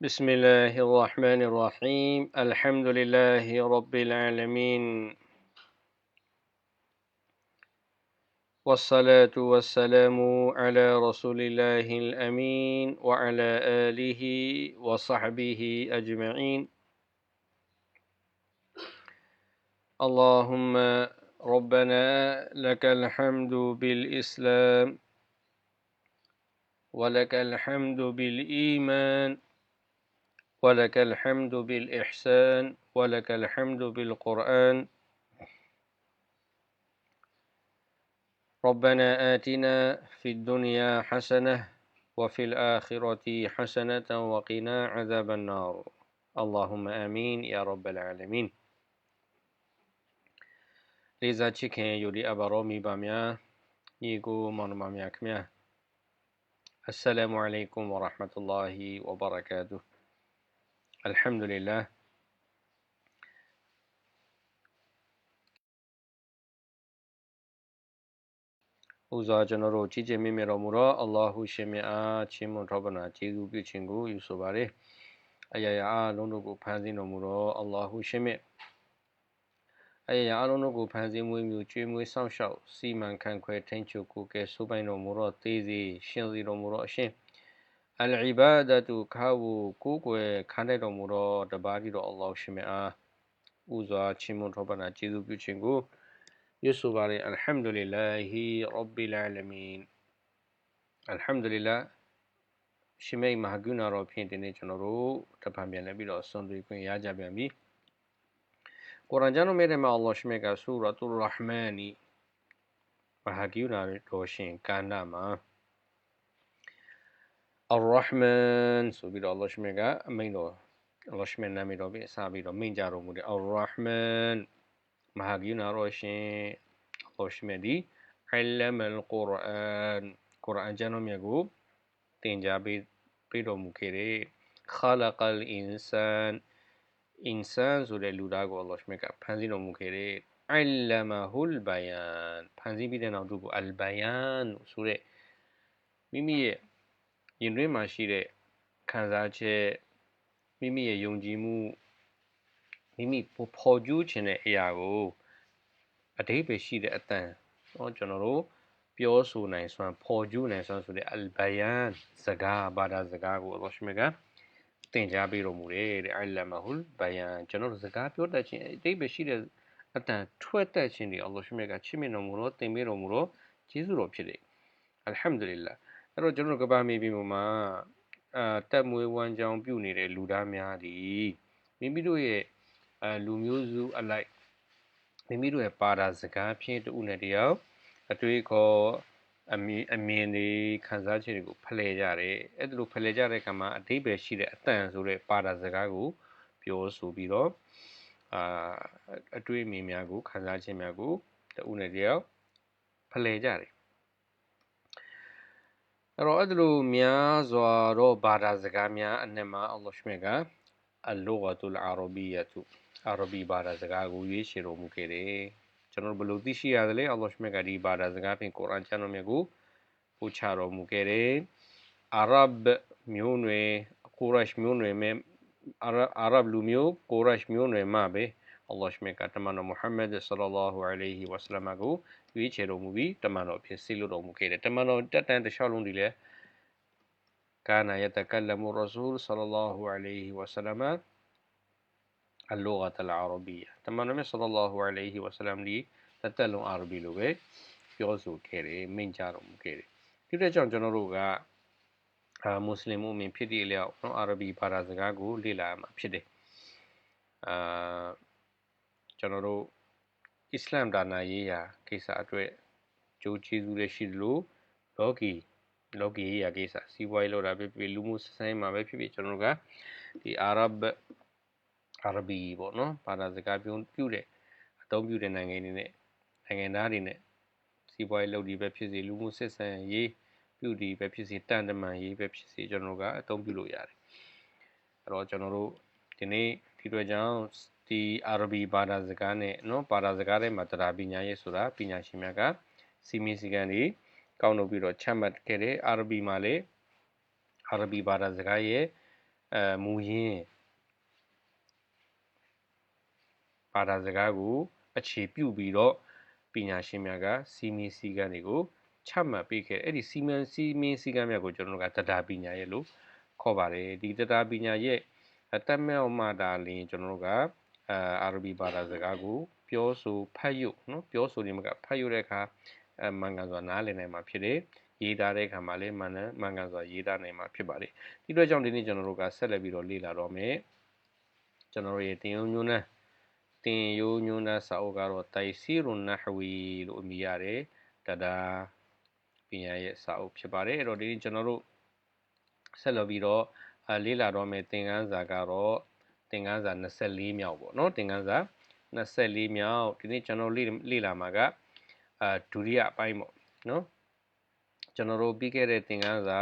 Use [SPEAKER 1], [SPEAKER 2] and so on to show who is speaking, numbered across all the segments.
[SPEAKER 1] بسم الله الرحمن الرحيم الحمد لله رب العالمين والصلاة والسلام على رسول الله الأمين وعلى آله وصحبه أجمعين اللهم ربنا لك الحمد بالإسلام ولك الحمد بالإيمان ولك الحمد بالإحسان ولك الحمد بالقرآن. ربنا آتنا في الدنيا حسنة وفي الآخرة حسنة وقنا عذاب النار. اللهم آمين يا رب العالمين. لذا تشكين يولي أبرومي باميا يقو مرمامياك السلام عليكم ورحمة الله وبركاته ပါများညီကိုမောင်နှမများခင်ဗျာအစ္စလာမုအလိုင်ကွမ်ဝရဟမတုလာဟီဝဘရကာတူ Alhamdulillah ဥစွာကျွန်တော်တို့ကြီးကျယ်မြင့်မြတ်တော်မူသောအလ္လာဟုရှင်မြတ်အားချီးမွမ်းထောက်ပံ့ကျေးဇူးပြုခြင်းကိုယူဆိုပါရယ်အရာရာအလုံးတို့ကိုဖန်ဆင်းတော်မူသောအလ္လာဟုရှင်မြတ်အရာရာအလုံးတို့ကိုဖန်ဆင်းမွေးမြူကျွေးမွေးစောင့်ရှောက်စီမံခန့်ခွဲထိန်းချုပ်ကိုကဲဆိုးပိုင်တော်မူသောသေးစီရှင်စီတော်မူသောအရှင် အလ်အီဘာဒတုခါဝကိုကိုယ်ခံတဲ့တော်မူသောတပါးကြီးတော်အလ္လာဟ်ရှင်မြတ်အားဥစွာချီးမွမ်းထောက်ပံ့ကျေးဇူးပြုခြင်းကိုရွတ်ဆိုပါရယ်အလ်ဟမ်ဒူလ illah ဟီရဘ်ဘီလ်အာလမင်အလ်ဟမ်ဒူလ illah ရှင်မိတ်မဟာကုဏတော်ဖြင့်ဒီနေ့ကျွန်တော်တို့တပံပြန်လဲပြီးတော့ဆွန်သွေးခွင့်ရကြပြန်ပြီကုရ်အာန်ကျမ်းတော်မြတ်ထဲမှာအလ္လာဟ်ရှင်မြတ်ကဆူရတ်တူရဟ်မန်နီမဟာကုဏတော်ရှင်ကန္နာမှာ Ar-Rahman ဆိုပြီးတော့ Allah ရှမြတ်ကအမိန့်တော် Allah ရှမြတ်နာမည်တော်ပြီးအစားပြီးတော့မိန့်ကြတော်မူတယ် Ar-Rahman မဟာဂိနာတော်ရှင် Allah ရှမြတ်ဒီ Allama al-Quran ကုရ်အာန်ကျမ်းတော်မြတ်ကိုသင်ကြားပေးပေးတော်မူခဲ့တဲ့ Khalaqa al-insan insan ဆိုတဲ့လူသားကို Allah ရှမြတ်ကဖန်ဆင်းတော်မူခဲ့တဲ့ Allamahu al-bayan ဖန်ဆင်းပြီးတဲ့နောက်သူကို al-bayan ဆိုတဲ့မိမိရဲ့ ရင်တွင်းမှာရှိတဲ့ခံစားချက်မိမိရဲ့ယုံကြည်မှုမိမိပေါ်ကျူးခြင်းတဲ့အရာကိုအတိတ်ပဲရှိတဲ့အတန်ဟောကျွန်တော်တို့ပြောဆိုနိုင်စွမ်းပေါ်ကျူးနိုင်စွမ်းဆိုတဲ့အလ်ဘယန်စကားဘာသာစကားကိုအလ္လာဟ်ရှင်ကသင်ကြားပေးတော်မူတယ်တဲ့အလ်မဟူလ်ဘယန်ကျွန်တော်တို့စကားပြောတတ်ခြင်းအတိတ်ပဲရှိတဲ့အတန်ထွက်တတ်ခြင်းတွေအလ္လာဟ်ရှင်ကချစ်မြတ်တော်မူတော့သင်ပေးတော်မူတော့ကျေးဇူးတော်ဖြစ်တယ်အလ်ဟမ်ဒူလ illah အဲ့တော့ကျွန်တော်တို့ကဘာမီပြည်မှာအာတက်မွေးဝမ်းကြောင်းပြုနေတဲ့လူသားများသည်မိမိတို့ရဲ့အလူမျိုးစုအလိုက်မိမိတို့ရဲ့ပါတာစကားဖြင့်တူနဲ့တယောက်အတွေ့အခေါ်အမြင်အမြင်တွေခံစားချက်တွေကိုဖလှယ်ကြတယ်အဲ့ဒါလိုဖလှယ်ကြတဲ့အခါမှာအတိပ္ပယ်ရှိတဲ့အတန်ဆိုတဲ့ပါတာစကားကိုပြောဆိုပြီးတော့အာအတွေ့အမြင်များကိုခံစားချက်များကိုတူနဲ့တယောက်ဖလှယ်ကြတယ် အဲ့တော့အဲ့လိုများစွာတော့ဘာသာစကားများအနက်မှာအလ္လာဟ်ရှမြတ်ကအလ်လူဂတ်ူလ်အာရဘီယတုအာရဘီဘာသာစကားကိုရွေးချယ်တော်မူခဲ့တယ်ကျွန်တော်ဘယ်လိုသိရှိရတယ်လဲအလ္လာဟ်ရှမြတ်ကဒီဘာသာစကားဖြင့်ကုရ်အာန်ကျမ်းတော်မြတ်ကိုပို့ချတော်မူခဲ့တယ်အာရဘ်မျိုးနွယ်ကိုရရှ်မျိုးနွယ်မဲ့အာရဘ်လူမျိုးကိုရရှ်မျိုးနွယ်မှာပဲ အလ္လာဟ်ရှမေကတမန်တော်မုဟမ္မဒ်ဆလလာဟူအလိုင်းဝါဆလမ်ကိုရွေးချယ်တော်မူပြီးတမန်တော်အဖြစ်ဆီလွတ်တော်မူခဲ့တယ်တမန်တော်တက်တန်တခြားလုံးဒီလည်းကာနာယတကလမ်ရဆူလ်ဆလလာဟူအလိုင်းဝါဆလမ်အလ်လူဂတ်အလ်အာရဘီယာတမန်တော်မြတ်ဆလလာဟူအလိုင်းဝါဆလမ်ဒီတသက်လုံးအာရဘီလိုပဲပြောဆိုခဲ့တယ်မိန့်ကြားတော်မူခဲ့တယ်ဒီတဲ့ကြောင့်ကျွန်တော်တို့ကအာမွတ်စလင်မှုမင်းဖြစ်တဲ့အလျောက်နော်အာရဘီဘာသာစကားကိုလေ့လာမှာဖြစ်တယ်အာ ကျွန်တော်တို့အစ္စလာမ်ဒါနာရေးရာကိစ္စအတွက်ကြိုးကျေးဇူးလည်းရှိသလိုလောကီလောကီရေးရာကိစ္စစီးပွားရေးလုပ်တာဖြစ်ဖြစ်လူမှုဆက်ဆံရေးမှာပဲဖြစ်ဖြစ်ကျွန်တော်တို့ကဒီအာရဘ်အာရဘီပေါ့နော်ဘာသာစကားပြုပြုတဲ့အသုံးပြုတဲ့နိုင်ငံတွေနဲ့နိုင်ငံသားတွေနဲ့စီးပွားရေးလုပ်ဒီပဲဖြစ်စေလူမှုဆက်ဆံရေးပြုဒီပဲဖြစ်စေတန်တမန်ရေးပဲဖြစ်စေကျွန်တော်တို့ကအသုံးပြုလို့ရတယ်အဲ့တော့ကျွန်တော်တို့ဒီနေ့ဒီတွေ့ကြောင်း ဒီအာရဘီဘာသာစကားနဲ့နော်ဘာသာစကားထဲမှာတရားပညာရေးဆိုတာပညာရှင်များကစီမင်းစည်းကမ်းတွေကောက်နှုတ်ပြီးတော့ချမှတ်ခဲ့တဲ့အာရဘီမှာလည်းအာရဘီဘာသာစကားရဲ့အဲမူရင်းဘာသာစကားကို အခြေပြုပြီးတော့ပညာရှင်များကစီမင်းစည်းကမ်းတွေကိုချမှတ်ပေးခဲ့အဲ့ဒီစီမံစီမင်းစည်းကမ်းများကိုကျွန်တော်တို့ကတရားပညာရဲ့လို့ခေါ်ပါတယ်ဒီတရားပညာရဲ့အတမဲအောင်မှဒါလင်းကျွန်တော်တို့က အာအာရဘီဘာသာစကားကိုပြောဆိုဖတ်ရုပ်နော်ပြောဆိုနေမှာကဖတ်ရုပ်တဲ့အခါအမှန်ကန်စွာနားလည်နိုင်မှာဖြစ်တယ်ရေးသားတဲ့အခါမှာလည်းမှန်တယ်မှန်ကန်စွာရေးသားနိုင်မှာဖြစ်ပါတယ်ဒီတော့ကြောင့်ဒီနေ့ကျွန်တော်တို့ကဆက်လက်ပြီးတော့လေ့လာတော့မယ်ကျွန်တော်တို့ရဲ့တင်ယုံညွန်းနဲ့တင်ယုံညွန်းတဲ့စာအုပ်ကတော့တိုင်စီရွန်နဟဝီလို့အမည်ရတယ်တဒါပညာရဲ့စာအုပ်ဖြစ်ပါတယ်အဲ့တော့ဒီနေ့ကျွန်တော်တို့ဆက်လက်ပြီးတော့လေ့လာတော့မယ်သင်ခန်းစာကတော့ သင်ခန်းစာ24မြောက်ပေါ့နော်သင်ခန်းစာ24မြောက်ဒီနေ့ကျွန်တော်လေ့လေ့လာမှာကအာဒုတိယအပိုင်းပေါ့နော်ကျွန်တော်တို့ပြီးခဲ့တဲ့သင်ခန်းစာ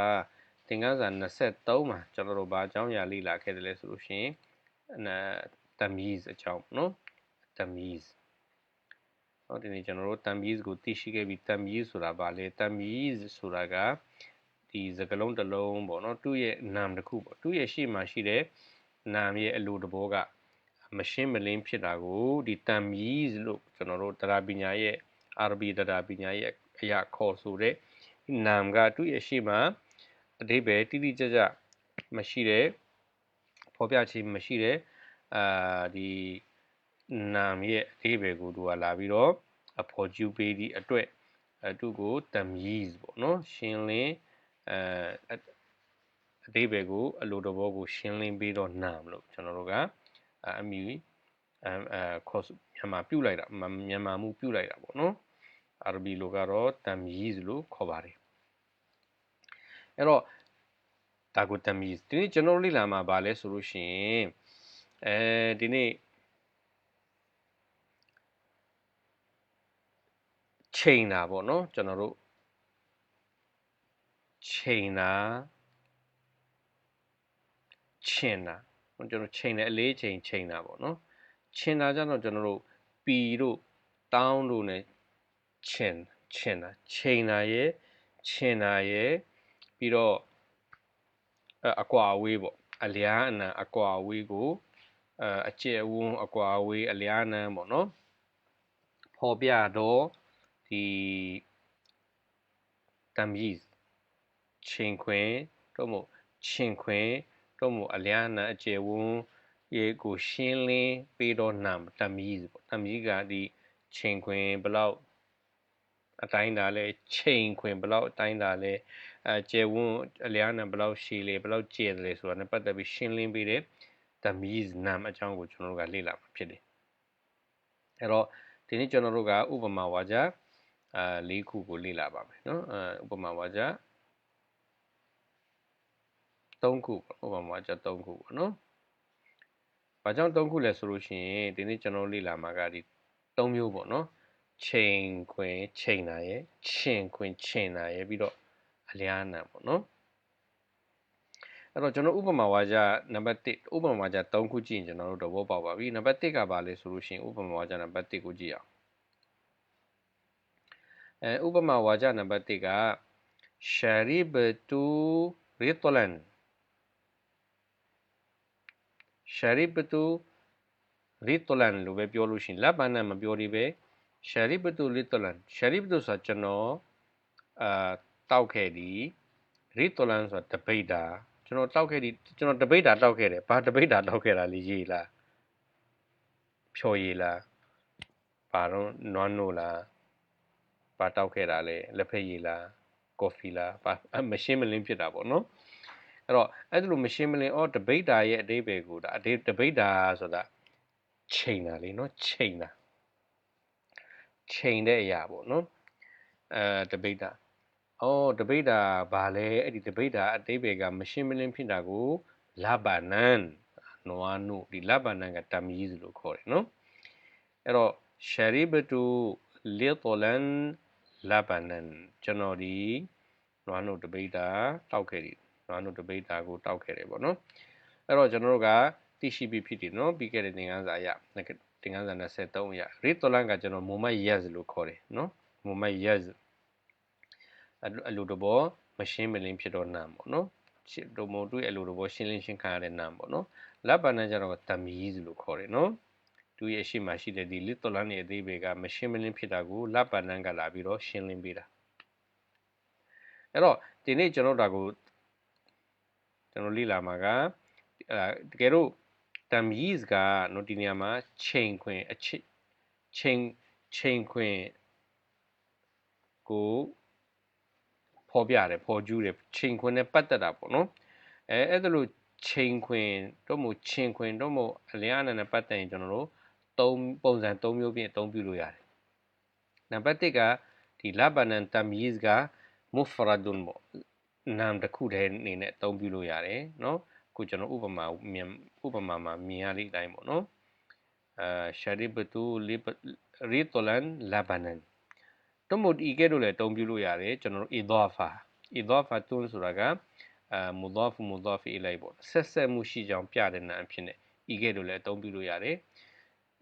[SPEAKER 1] သင်ခန်းစာ23မှာကျွန်တော်တို့ဘာအကြောင်းအရာလေ့လာခဲ့တယ်လဲဆိုလို့ရှိရင်တမီးအကြောင်းနော်တမီးဟောဒီနေ့ကျွန်တော်တို့တမီးကိုသိရှိခဲ့ပြီးတမီးဆိုတာဘာလဲတမီးဆိုတာကဒီစကလုံးတစ်လုံးပေါ့နော်သူ့ရဲ့နာမ်တစ်ခုပေါ့သူ့ရဲ့ရှေ့မှာရှိတဲ့ နာမ်ရဲ့အလိုတဘောကမရှင်းမလင်းဖြစ်တာကိုဒီတမ်မီးလို့ကျွန်တော်တို့တရားပညာရဲ့အာရဘီတရားပညာရဲ့အရာခေါ်ဆိုတဲ့နာမ်ကသူ့ရဲ့ရှေ့မှာအတိပဲတိတိကျကျမရှိတဲ့ဖော်ပြခြင်းမရှိတဲ့အာဒီနာမ်ရဲ့အတိပဲကိုသူကလာပြီးတော့အဖော်ကျူပေးသည့်အတွက်အတူကိုတမ်မီးပေါ့နော်ရှင်းလင်းအဲ အသေးပဲကိုအလိုတော်ဘောကို ရှင်းလင်းပြီးတော့နာမလို့ကျွန်တော်တို့ကအမီအခေါ်မြန်မာပြုတ်လိုက်တာမြန်မာမှုပြုတ်လိုက်တာပေါ့နော်အာရဘီလိုကတော့တမ်မီးလို့ခေါ်ပါတယ်အဲ့တော့ဒါကိုတမ်မီးဒီနေ့ကျွန်တော်လေ့လာမှာဗာလဲဆိုလို့ရှိရင်အဲဒီနေ့ချိန်တာပေါ့နော်ကျွန်တော်တို့ချိန်တာ ချင်တာကျွန်တော်ချိန်တယ်အလေးချိန်ချိန်တာပေါ့နော်ချင်တာကြတော့ကျွန်တော်တို့ပီတို့တောင်းတို့ ਨੇ ချင်ချင်တာချိန်တာရဲ့ချင်တာရဲ့ပြီးတော့အကွာအဝေးပေါ့အလျားအနံအကွာအဝေးကိုအကျယ်ဝန်းအကွာအဝေးအလျားအနံပေါ့နော်ဖော်ပြတော့ဒီတမ်ကြီးချိန်ခွင်တော့မို့ချိန်ခွင် တော့မို့အလျားနာအကျယ်ဝန်းရေကိုရှင်းလင်းပေးတော့နာတမီးပေါ့တမီးကဒီချိန်ခွင်ဘလောက်အတိုင်းတာလဲချိန်ခွင်ဘလောက်အတိုင်းတာလဲအဲကျယ်ဝန်းအလျားနာဘလောက်ရှည်လေဘလောက်ကျယ်တယ်ဆိုတာနဲ့ပတ်သက်ပြီးရှင်းလင်းပေးတဲ့တမီးနာမ်အကြောင်းကိုကျွန်တော်တို့ကလေ့လာမှာဖြစ်တယ်အဲ့တော့ဒီနေ့ကျွန်တော်တို့ကဥပမာဝါကြအာ၄ခုကိုလေ့လာပါမယ်เนาะအဲဥပမာဝါကြ 3ခုပေါ့ဥပမာကျ3ခုပေါ့နော်။ဘာကြောင့်3ခုလဲဆိုလို့ရှိရင်ဒီနေ့ကျွန်တော်လေ့လာမှာကဒီ3မျိုးပေါ့နော်။ချိန်ခွင်ချိန်တာရယ်ချင်းခွင်ချင်းတာရယ်ပြီးတော့အလျားနာပေါ့နော်။အဲ့တော့ကျွန်တော်ဥပမာဝါကျနံပါတ်1ဥပမာဝါကျ3ခုကြည့်ရင်ကျွန်တော်တို့တော့ဘောပေါက်ပါပြီ။နံပါတ်1ကဘာလဲဆိုလို့ရှိရင်ဥပမာဝါကျနံပါတ်1ကိုကြည့်အောင်။အဲဥပမာဝါကျနံပါတ်1က sharibtu ritlan ရှာရီပတူရီတလန်လို့ပဲပြောလို့ရှိရင်လက်ပန်းနဲ့မပြောသေးပဲရှာရီပတူရီတလန်ရှာရီပတူဆိုတာကျွန်တော်အာတောက်ခဲ့ဒီရီတလန်ဆိုတာတပိတ်တာကျွန်တော်တောက်ခဲ့ဒီကျွန်တော်တပိတ်တာတောက်ခဲ့တယ်ဘာတပိတ်တာတောက်ခဲ့တာလေရေးလားဖြော်ရည်လားဘာတော့နွမ်းနို့လားဘာတောက်ခဲ့တာလဲလက်ဖက်ရည်လားကော်ဖီလားဘာမရှင်းမလင်းဖြစ်တာပေါ့နော် အဲ့တော့အဲ့ဒါလိုမရှင်းမလင်းအော် debater ရဲ့အဓိပ္ပာယ်ကိုဒါ debater ဆိုတာချိန်တာလေနော်ချိန်တာချိန်တဲ့အရာပေါ့နော်အဲ debater အော် debater ဘာလဲအဲ့ဒီ debater အဓိပ္ပာယ်ကမရှင်းမလင်းဖြစ်တာကိုလဘာနန်နွားနုဒီလဘာနန်ကတမီးလို့ခေါ်တယ်နော်အဲ့တော့ sharibatu litlan labanan ကျွန်တော်ဒီနွားနု debater တောက်ခဲ့တယ် နွားနို့တပိတ်တာကိုတောက်ခဲ့တယ်ပေါ့နော်အဲ့တော့ကျွန်တော်တို့ကသိရှိပြီးဖြစ်တယ်နော်ပြီးခဲ့တဲ့သင်ခန်းစာအရသင်ခန်းစာ23အရရီတိုလန်ကကျွန်တော်မိုမတ်ယက်လို့ခေါ်တယ်နော်မိုမတ်ယက်အလူတဘောမရှင်းမလင်းဖြစ်တော့နာပေါ့နော်ဒိုမိုတွေ့အလိုလိုပေါ့ရှင်းလင်းရှင်းခံရတဲ့နာမ်ပေါ့နော်လက်ပါနန်ကျတော့တမီးလို့ခေါ်တယ်နော်သူရဲ့အရှိမရှိတဲ့ဒီလစ်တော်လန်ရဲ့အသေးတွေကမရှင်းမလင်းဖြစ်တာကိုလက်ပါနန်ကလာပြီးတော့ရှင်းလင်းပေးတာအဲ့တော့ဒီနေ့ကျွန်တော်ဒါကို ကျွန်တော်လေ့လာမှာကအဲတကယ်တော့ tamyiz ကနော်ဒီနေရာမှာချိန်ခွင်အချိချိန်ချိန်ခွင်ကိုဖော်ပြတယ်ဖော်ကျူးတယ်ချိန်ခွင်နဲ့ပတ်သက်တာပေါ့နော်အဲအဲ့ဒါလို့ချိန်ခွင်တော့မို့ချိန်ခွင်တော့မို့အလျားနဲ့ပတ်သက်ရင်ကျွန်တော်တို့သုံးပုံစံ၃မျိုးဖြင့်အသုံးပြုလို့ရတယ်နံပါတ်၁ကဒီလဘနန်တမီဇ်ကမူဖရဒွန်ပေါ့ နာမ်တစ်ခုတည်းအနေနဲ့အသုံးပြုလို့ရတယ်နော်ခုကျွန်တော်ဥပမာမြင်ဥပမာမှာမြင်ရတဲ့အတိုင်းပေါ့နော်အာရှာရီဘတူရီတိုလန်လဘနန်တော့မို့ဒီကဲတော့လည်းအသုံးပြုလို့ရတယ်ကျွန်တော်တို့အီဒါဖာအီဒါဖာတွန်းဆိုတာကအာမူဒါဖ်မူဒါဖ်အီလိုက်ပေါ့ဆက်ဆက်မှုရှိကြောင်းပြတဲ့နာအဖြစ်နဲ့ဤကဲ့သို့လည်းအသုံးပြုလို့ရတယ်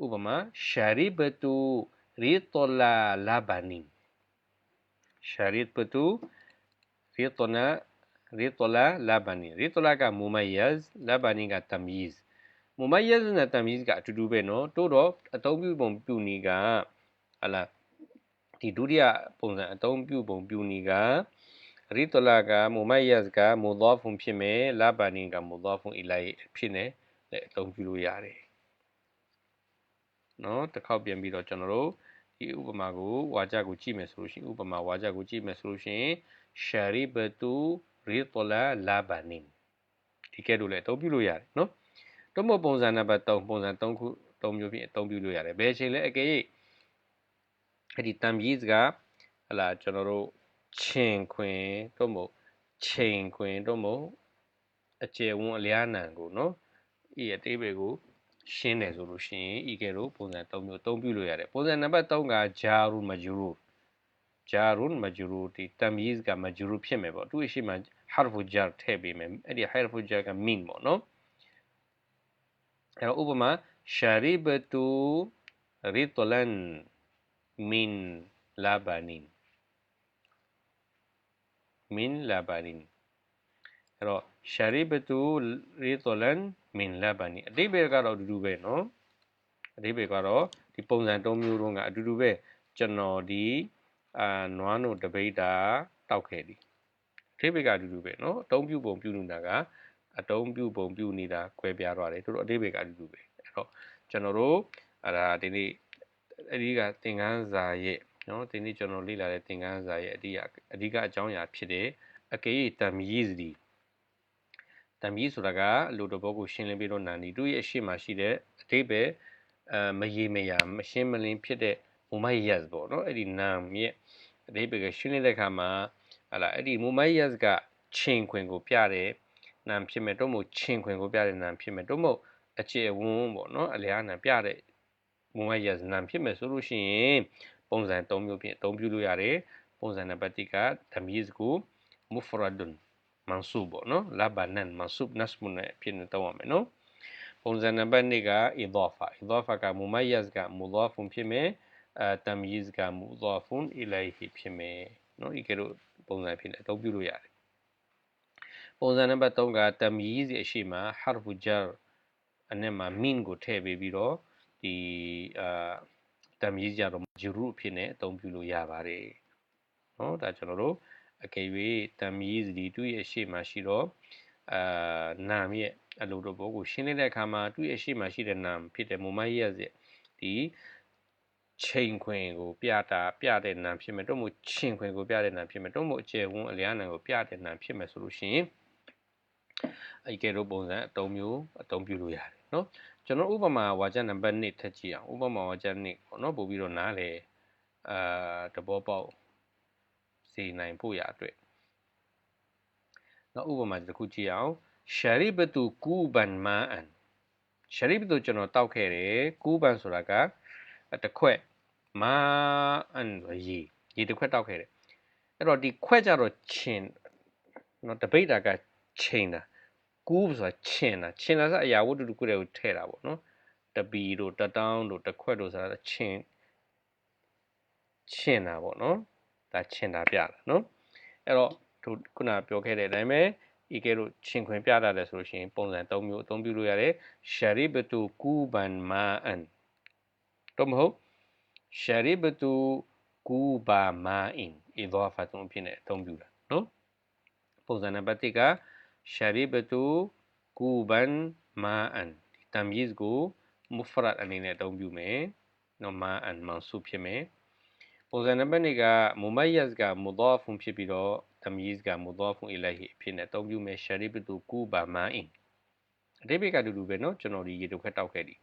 [SPEAKER 1] ဥပမာရှာရီဘတူရီတိုလာလာဘာနီရှာရီဘတူ ရီတိုနာရီတိုလာလာဘာနီရီတိုလာကမူမယဇ်လာဘာနီကတမီဇ်မူမယဇ်နဲ့တမီဇ်ကအတူတူပဲနော်တိုးတော့အသုံးပြုပုံပြုနီကဟလာဒီဒုတိယပုံစံအသုံးပြုပုံပြုနီကရီတလာကမူမယတ်ကမူဒါဖုန်ဖြစ်မယ်လာဘာနီကမူဒါဖုန်အီလိုက်ဖြစ်နေတဲ့အသုံးပြုလို့ရတယ်နော်တစ်ခေါက်ပြန်ပြီးတော့ကျွန်တော်တို့ ဒီဥပမာကိုဝါကြကိုကြည့်မယ်ဆိုလို့ရှိရင်ဥပမာဝါကြကိုကြည့်မယ်ဆိုလို့ရှိရင်ရှာရီဘတူရီတလာလာဘာနီဒီကဲလို့လည်းအသုံးပြုလို့ရတယ်နော်တော့မပုံစံနံပါတ်3ပုံစံ3ခု3မျိုးဖြင့်အသုံးပြုလို့ရတယ်ဘယ်အချိန်လဲအကယ်၍အဲ့ဒီတမ်ကြီးစကဟလာကျွန်တော်တို့ချင်းခွင်တို့မို့ချိန်ခွင်တို့မို့အကျယ်ဝန်းအလျားနံကိုနော်ဤအသေးပဲကို ရှင်းတယ်ဆိုလို့ရှိရင်ဤကဲလို့ပုံစံ၃မျိုးသုံးပြုလို့ရတယ်ပုံစံနံပါတ်3ကဂျာရူမဂျူရူဂျာရူမဂျူရူဒီတမ်ယစ်ကမဂျူရူဖြစ်မယ်ပေါ့သူ့ရှိမှဟာဖူဂျာထည့်ပေးမယ်အဲ့ဒီဟာဖူဂျာကမင်ပေါ့နော်အဲ့တော့ဥပမာရှာရီဘတူရီတလန်မင်လာဘာနင်မင်လာဘာနီအဲ့တော့ရှာရီ min labani အတိပ္ပယ်ကတော့အတူတူပဲနော်အတိပ္ပယ်ကတော့ဒီပုံစံ၃မျိုးလုံးကအတူတူပဲကျွန်တော်ဒီအာနွားနို့တပိတာတောက်ခဲ့သည်အတိပ္ပယ်ကအတူတူပဲနော်အတုံးပြုပုံပြုနေတာကအတုံးပြုပုံပြုနေတာကွဲပြားသွားတယ်သူတို့အတိပ္ပယ်ကအတူတူပဲအဲ့တော့ကျွန်တော်တို့အဲ့ဒါဒီနေ့အဲ့ဒီကသင်္ကန်းစာရဲ့နော်ဒီနေ့ကျွန်တော်လေ့လာတဲ့သင်္ကန်းစာရဲ့အဓိကအဓိကအကြောင်းအရာဖြစ်တဲ့အကေတံမြည်စီ တမ်ယီဆိုတာကလူတဘောကိုရှင်းလင်းပြီးတော့နာနီသူ့ရဲ့ရှေ့မှာရှိတဲ့အတိပ္ပယ်အမရေမရာမရှင်းမလင်းဖြစ်တဲ့မူမိုင်ယတ်ပေါ့နော်အဲ့ဒီနာမ်ရဲ့အတိပ္ပယ်ကရှင်းလင်းတဲ့အခါမှာဟလာအဲ့ဒီမူမိုင်ယတ်ကချင်းခွင်ကိုပြတဲ့နာမ်ဖြစ်မဲ့တော့မို့ချင်းခွင်ကိုပြတဲ့နာမ်ဖြစ်မဲ့တော့မို့အကျေဝန်းပေါ့နော်အလျားနာမ်ပြတဲ့မူမိုင်ယတ်နာမ်ဖြစ်မဲ့ဆိုလို့ရှိရင်ပုံစံ၃မျိုးဖြင့်အသုံးပြုလို့ရတယ်ပုံစံနံပါတ်1ကတမီဇ်ကိုမူဖရဒွန် မန်ဆူပေါ့နော်လာဘာနန်မန်ဆူနတ်မုန်ဖြစ်နေတော့မယ်နော်ပုံစံနံပါတ်2က idafa idafa က mumayyaz က mudaf ဖြစ်မယ်အဲ tamyiz က mudaf ilayhi ဖြစ်မယ်နော်ဒီကဲလို့ပုံစံဖြစ်နေအသုံးပြုလို့ရတယ်ပုံစံနံပါတ်3က tamyiz ရဲ့အရှိမ harf jar အနဲ့မှာ min ကိုထည့်ပေးပြီးတော့ဒီအာတမီးကြတော့ဂျူရူဖြစ်နေအသုံးပြုလို့ရပါတယ်။နော်ဒါကျွန်တော်တို့ အကယ်၍တမီးစည်းသူ့ရဲ့ရှေ့မှာရှိတော့အာနာမရဲ့အလိုတော်ဘောကိုရှင်းလင်းတဲ့အခါမှာသူ့ရဲ့ရှေ့မှာရှိတဲ့နာမဖြစ်တဲ့မမရဲ့ရဲ့ဒီချိန်ခွင်ကိုပြတာပြတဲ့နာဖြစ်မယ်တော့မို့ချိန်ခွင်ကိုပြတဲ့နာဖြစ်မယ်တော့မို့အကျယ်ဝန်းအလျားနာကိုပြတဲ့နာဖြစ်မယ်ဆိုလို့ရှိရင်အဲ့ကဲတော့ပုံစံအသုံးမျိုးအသုံးပြုလို့ရတယ်နော်ကျွန်တော်ဥပမာဝါကျနံပါတ်1ထက်ကြည့်အောင်ဥပမာဝါကျ1ပေါ့နော်ပို့ပြီးတော့နားလေအာတဘောပေါက် စီနိုင်ဖို့ရအတွက်နောက်ဥပမာတစ်ခုကြည့်အောင်ရှာရီဘတူကူဘန်မာအန်ရှာရီဘတူကျွန်တော်တောက်ခဲ့တယ်ကူဘန်ဆိုတာကတစ်ခွက်မာအန်ရေရေတစ်ခွက်တောက်ခဲ့တယ်အဲ့တော့ဒီခွက်ကြတော့ချင်းနော်တပိတ်တာကချင်းတာကူးဆိုတာချင်တာချင်တာဆိုအရာဝတ္ထုတစ်ခုတည်းကိုထည့်တာပေါ့နော်တပီတို့တတောင်းတို့တခွက်တို့ဆိုတာချင်ချင်တာပေါ့နော် ဒါချင်တာပြတာနော်အဲ့တော့ခုနပြောခဲ့တဲ့အတိုင်းပဲဤကဲ့သို့ရှင်ခွင်ပြတတ်တယ်ဆိုလို့ရှိရင်ပုံစံ၃မျိုးအသုံးပြုလို့ရတယ်ရှာရီဘတူကူဘန်မာအန်တော့မဟုတ်ရှာရီဘတူကူဘာမာအင်ဤသောဖတ်ဆုံးဖြစ်နေအသုံးပြုတာနော်ပုံစံနံပါတ်1ကရှာရီဘတူကူဘန်မာအန်ဒီတမ်ယစ်ကိုမူဖရတ်အနေနဲ့အသုံးပြုမယ်နော်မာအန်မန်ဆူဖြစ်မယ် ပုံစံနံပါတ်2ကမူမယတ်ကမူဒါဖုန်ဖြစ်ပြီးတော့တမ်ယစ်ကမူဒါဖုန်အီလိုင်ဟီဖြစ်နေအသုံးပြုမယ်ရှာရီဘတူကူဘာမာအင်အတိပ္ပယ်ကတူတူပဲနော်ကျွန်တော်ဒီရေတုတ်ခက်တောက်ခဲ့ဒီ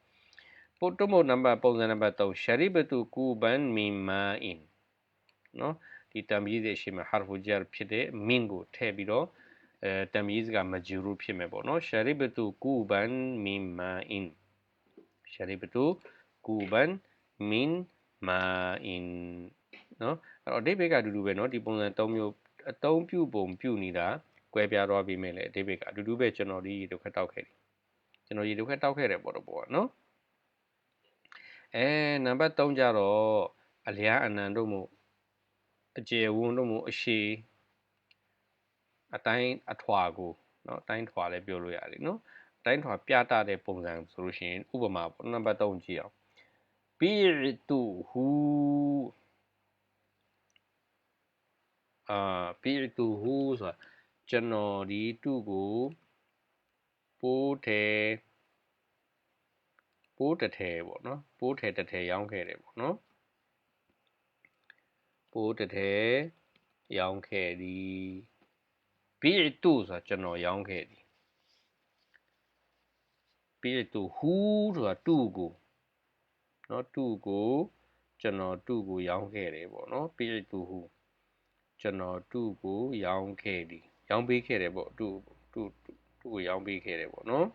[SPEAKER 1] ပို့တမို့နံပါတ်ပုံစံနံပါတ်3ရှာရီဘတူကူဘန်မီမာအင်နော်ဒီတမ်ယစ်ရဲ့ရှေ့မှာဟာဖူဂျာဖြစ်တဲ့မင်ကိုထည့်ပြီးတော့အဲတမ်ယစ်ကမဂျူရူဖြစ်မယ်ပေါ့နော်ရှာရီဘတူကူဘန်မီမာအင်ရှာရီဘတူကူဘန်မင်မာအင် နော်အဲ့တော့အဓိပ္ပာယ်ကအတူတူပဲနော်ဒီပုံစံ၃မျိုးအသုံးပြုပုံပြုနေတာကွဲပြားသွားပြီးမယ်လေအဓိပ္ပာယ်ကအတူတူပဲကျွန်တော်ဒီဒုက္ခတောက်ခဲ့တယ်ကျွန်တော်ဒီဒုက္ခတောက်ခဲ့တယ်ပေါ့တော့ပေါ့နော်အဲနံပါတ်3ကြတော့အလျားအနန္တို့မှုအကျေဝန်းတို့မှုအရှိအတိုင်းအထွာကိုเนาะအတိုင်းထွာလည်းပြောလို့ရတယ်เนาะအတိုင်းထွာပြတာတဲ့ပုံစံဆိုလို့ရှိရင်ဥပမာပေါ့နံပါတ်3ကြည့်အောင်ဘီတူဟူ အာဘီတူဟူဆိုတာကျွန်တော်ဒီတူကိုပိုးတယ်ပိုးတထဲပေါ့နော်ပိုးထဲတထဲရောင်းခဲ့တယ်ပေါ့နော်ပိုးတထဲရောင်းခဲ့သည်ဘီတူဆိုတာကျွန်တော်ရောင်းခဲ့သည်ဘီတူဟူဆိုတာတူကိုနော်တူကိုကျွန်တော်တူကိုရောင်းခဲ့တယ်ပေါ့နော်ဘီတူဟူ ကျွန်တော်တူကိုရောင်းခဲ့သည်ရောင်းပေးခဲ့တယ်ပေါ့တူတူတူကိုရောင်းပေးခဲ့တယ်ပေါ့နော်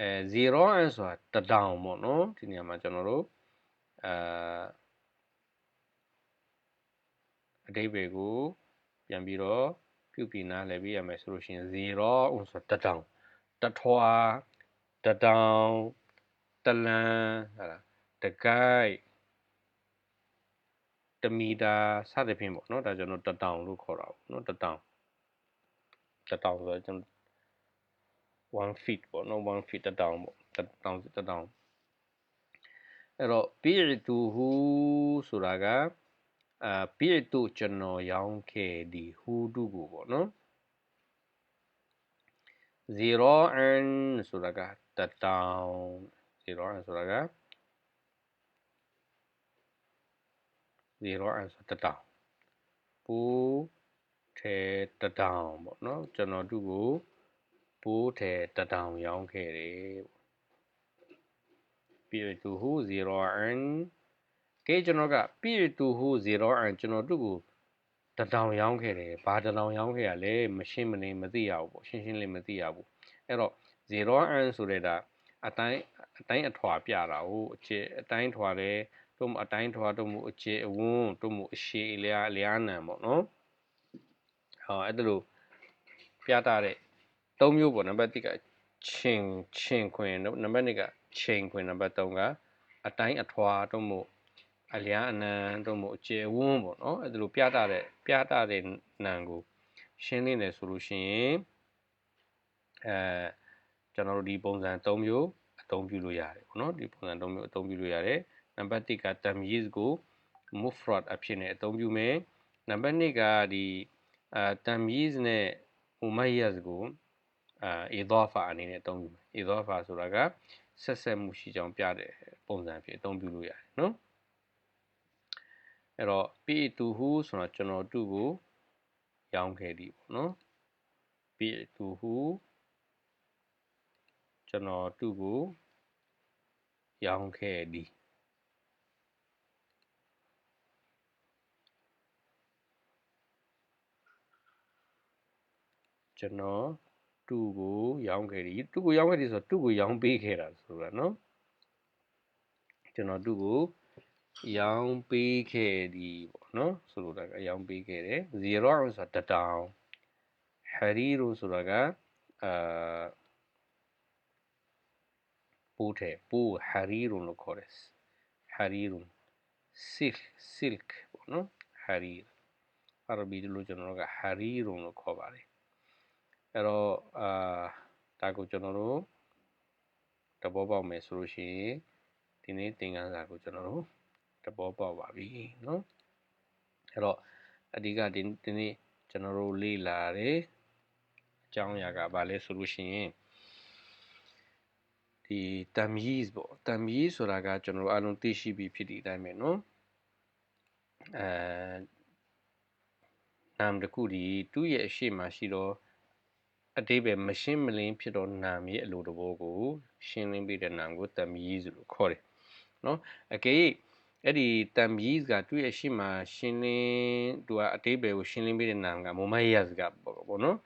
[SPEAKER 1] အဲ0 and ဆိုတာတတောင်ပေါ့နော်ဒီနေရာမှာကျွန်တော်တို့အာအတိတ်ပဲကို ပြန်ပြီးတော့ပြုပြင်နားလည်ပေးရမယ်ဆိုလို့ရှိရင်0 and ဆိုတာတတောင်တထွာတတောင် တလန်ဟာလားတကိုက်တမီတာစသဖြင့်ပေါ့နော်ဒါကျွန်တော်တတောင်လို့ခေါ်တာပေါ့နော်တတောင်တတောင်ဆိုတော့ကျွန်တော်1 feet ပေါ့နော်1 feet တတောင်ပေါ့တတောင်တတောင်အဲ့တော့ bi'tu hu ဆိုတာကအာ bi'tu ကျွန်တော်ရောင်းခဲ့ဒီ hu တုကိုပေါ့နော်0 an ဆိုတာကတတောင် 0 an ဆိုတာက0 an ဆိုတာတတောင်ပူထဲတတောင်ပေါ့နော်ကျွန်တော်တို့ကိုပိုးထဲတတောင်ရောင်းခဲ့တယ်ပြည်သူဟူ0 an ကဲကျွန်တော်ကပြည်သူဟူ0 an ကျွန်တော်တို့ကိုတတောင်ရောင်းခဲ့တယ်ဘာတတောင်ရောင်းခဲ့ရလဲမရှင်းမနေမသိရဘူးပေါ့ရှင်းရှင်းလေးမသိရဘူးအဲ့တော့0 an ဆိုတဲ့ဒါ အတိုင်းအတိုင်းအထွာပြတာကိုအချေအတိုင်းထွာတယ်တို့အတိုင်းထွာတို့မှုအချေအဝန်းတို့မှုအရှိအလျားအလျားနံပေါ့နော်ဟောအဲ့ဒါလို့ပြတာတဲ့၃မျိုးပေါ့နံပါတ်1ကချင်းချင်းခွင်နံပါတ်2ကချင်းခွင်နံပါတ်3ကအတိုင်းအထွာတို့မို့အလျားအနံတို့မို့အကျယ်ဝန်းပေါ့နော်အဲ့ဒါလိုပြတာတဲ့ပြတာတဲ့နံကိုရှင်းလင်းတယ်ဆိုလို့ရှိရင်အဲ ကျွန်တော်တို့ဒီပုံစံ၃မျိုးအသုံးပြုလို့ရတယ်ပေါ့နော်ဒီပုံစံ၃မျိုးအသုံးပြုလို့ရတယ်နံပါတ်1က tamyiz ကို mufrad အဖြစ်နဲ့အသုံးပြုမယ်နံပါတ်2ကဒီအာ tamyiz နဲ့ mumayyaz ကိုအာ idafa အနေနဲ့အသုံးပြုမယ် idafa ဆိုတာကဆက်ဆက်မှုရှိကြောင်းပြတဲ့ပုံစံဖြစ်အသုံးပြုလို့ရတယ်နော်အဲ့တော့ pi tu hu ဆိုတာကျွန်တော်တူကိုရောင်းခဲ့သည်ပေါ့နော် pi tu hu ကျွန်တော်တူကိုရောင်းခဲ့သည်ကျွန်တော်တူကိုရောင်းခဲ့တယ်တူကိုရောင်းခဲ့တယ်ဆိုတော့တူကိုရောင်းပေးခဲ့တာဆိုတာနော်ကျွန်တော်တူကိုရောင်းပေးခဲ့သည်ပေါ့နော်ဆိုလိုတာကရောင်းပေးခဲ့တယ်0အောင်ဆိုတာတတောင်ဟရီရိုဆိုတာကအာ ပိုးထဲပိုးဟရီရိုလို့ခေါ်တယ်ဟရီရို silk silk ပေါ့နော် harir အာရဘီလိုကျွန်တော်တို့က harir လို့ခေါ်ပါတယ်အဲ့တော့အာဒါကိုကျွန်တော်တို့တဘောပေါက်မယ်ဆိုလို့ရှိရင်ဒီနေ့သင်ခန်းစာကိုကျွန်တော်တို့တဘောပေါက်ပါပြီเนาะအဲ့တော့အဓိကဒီဒီနေ့ကျွန်တော်တို့လေ့လာတယ်အကြောင်းအရာကဘာလဲဆိုလို့ရှိရင် ဒီတမ်ယီစ်ပေါ့တမ်ယီစ်ဆိုတာကကျွန်တော်တို့အလုံးသိရှိပြီးဖြစ်ဒီအတိုင်းပဲเนาะအဲနာမ်တစ်ခုဒီသူ့ရဲ့အရှိမရှိတော့အတိပဲမရှင်းမလင်းဖြစ်တော့နာမ်ရဲ့အလိုတဘောကိုရှင်းလင်းပြီးတဲ့နာမ်ကိုတမ်ယီစ်လို့ခေါ်တယ်နော်အကယ်၍အဲ့ဒီတမ်ယီစ်ကသူ့ရဲ့ရှိမှရှင်းလင်းသူကအတိပဲကိုရှင်းလင်းပြီးတဲ့နာမ်ကမိုမိုင်ယတ်ကပေါ့နော်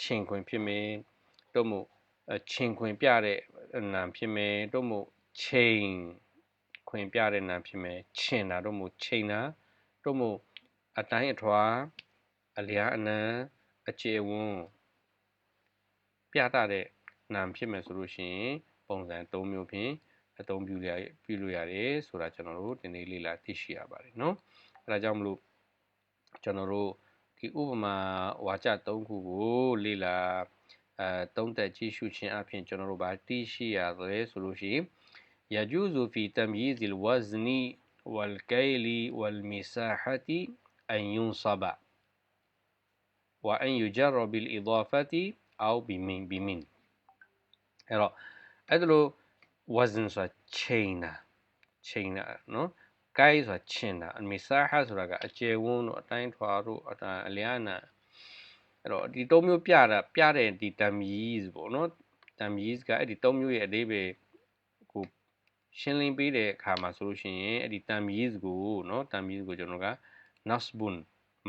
[SPEAKER 1] ချင်းခွင်ဖြစ်မယ်တော့မို့ ချင်းခွင်ပြတဲ့နာမ်ဖြစ်မယ်တော့မို့ချင်းခွင်ပြတဲ့နာမ်ဖြစ်မယ်ချင်းတာတော့မို့ချင်းတာတော့မို့အတိုင်းအထွာအလျားအနံအခြေဝန်းပြသတဲ့နာမ်ဖြစ်မယ်ဆိုလို့ရှိရင်ပုံစံ၃မျိုးဖြင့်အသုံးပြုရပြုလို့ရတယ်ဆိုတာကျွန်တော်တို့ဒီနေ့လေ့လာသိရှိရပါတယ်เนาะအဲဒါကြောင့်မလို့ကျွန်တော်တို့ဒီဥပမာဝါကျ၃ခုကိုလေ့လာအဲ သုံးသက်ကြည့်ရှုခြင်းအပြင်ကျွန်တော်တို့ဗာသိရှိရတယ်ဆိုလို့ရှိရင် يجوز في تمييز الوزن والكيل والمساحة أن ينصب وأن يجر بالإضافة أو بمن بمن အဲ့တော့အဲ့ဒါလို့ wazn ဆိုတာချိန်တာချိန်တာနော်ကိုင်းဆိုတာချင်တာအမေစာဟာဆိုတာကအကျယ်ဝန်းတို့အတိုင်းထွာတို့အအလျားနာ အဲ့တော့ဒီသုံးမျိုးပြတာပြတဲ့ဒီ tamyiz ပေါ့နော် tamyiz ကအဲ့ဒီသုံးမျိုးရဲ့အသေးပဲကိုရှင်းလင်းပေးတဲ့အခါမှာဆိုလို့ရှိရင်အဲ့ဒီ tamyiz ကိုနော် tamyiz ကိုကျွန်တော်က nasbun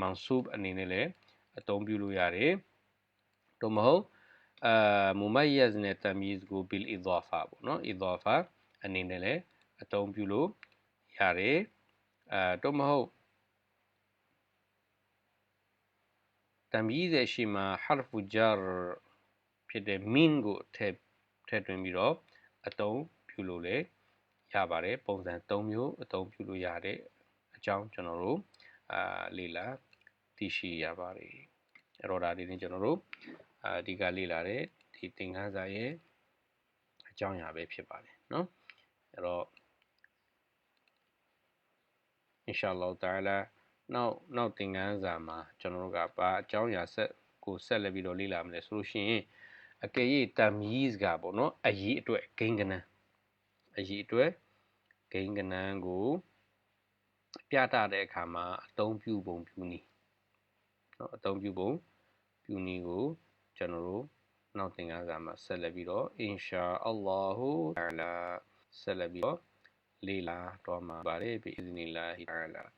[SPEAKER 1] mansub အနေနဲ့လည်းအသုံးပြုလို့ရတယ်တော့မဟုတ်အာမူမိုင်ယဇ်နဲ့တမီဇ်ကိုဘီလ်အီဒါဖာပေါ့နော်အီဒါဖာအနေနဲ့လည်းအသုံးပြုလို့ရတယ်အဲတော့မဟုတ် တမီဇ်ရဲ့ရှိမှာ harf jar ဖြစ်တဲ့ min ကိုထည့်ထည့်သွင်းပြီးတော့အသုံးပြုလို့လည်းရပါတယ်ပုံစံ၃မျိုးအသုံးပြုလို့ရတဲ့အကြောင်းကျွန်တော်တို့အာလေ့လာသိရှိရပါတယ်အဲ့တော့ဒါဒီနေ့ကျွန်တော်တို့အဓိကလေ့လာတဲ့ဒီသင်ခန်းစာရဲ့အကြောင်းအရာပဲဖြစ်ပါတယ်เนาะအဲ့တော့ inshallah ta'ala နောက်နောက်သင်ခန်းစာမှာကျွန်တော်တို့ကဘာအကြောင်းအရာဆက်ကိုဆက်လက်ပြီးတော့လေ့လာမလဲဆိုလို့ရှိရင်အကယ်၍တမီးစကားပေါ့နော်အရေးအတွက်ဂိန်းကနန်းအရေးအတွက်ဂိန်းကနန်းကိုပြတာတဲ့အခါမှာအသုံးပြုပုံပြူနီးနော်အသုံးပြုပုံပြူနီးကိုကျွန်တော်တို့နောက်သင်ခန်းစာမှာဆက်လက်ပြီးတော့ insha Allah ta'ala ဆက်လက်ပြီးတော့လေ့လာတော့မှာပါတယ်ဘီအစ်နီလာဟီတာလာ